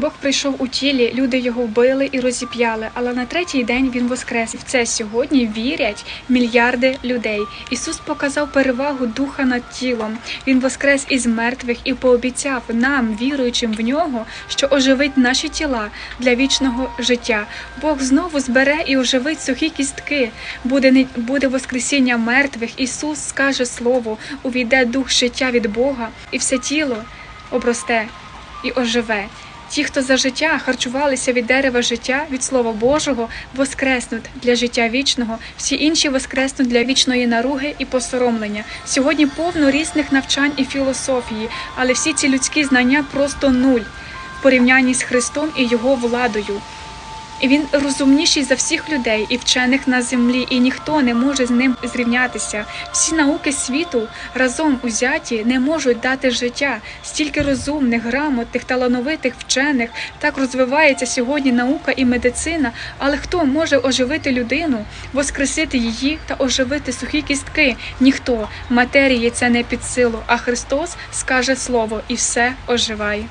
Бог прийшов у тілі, люди його вбили і розіп'яли, але на третій день він воскрес. В це сьогодні вірять мільярди людей. Ісус показав перевагу духа над тілом. Він воскрес із мертвих і пообіцяв нам, віруючим в нього, що оживить наші тіла для вічного життя. Бог знову збере і оживить сухі кістки. Буде не буде воскресіння мертвих. Ісус скаже слово, увійде дух життя від Бога, і все тіло обросте і оживе. Ті, хто за життя харчувалися від дерева життя, від Слова Божого, воскреснуть для життя вічного, всі інші воскреснуть для вічної наруги і посоромлення. Сьогодні повно різних навчань і філософії, але всі ці людські знання просто нуль в порівнянні з Христом і Його владою. Він розумніший за всіх людей і вчених на землі, і ніхто не може з ним зрівнятися. Всі науки світу разом узяті не можуть дати життя. Стільки розумних, грамотних, талановитих вчених так розвивається сьогодні наука і медицина. Але хто може оживити людину, воскресити її та оживити сухі кістки? Ніхто матерії це не під силу, а Христос скаже слово і все оживає.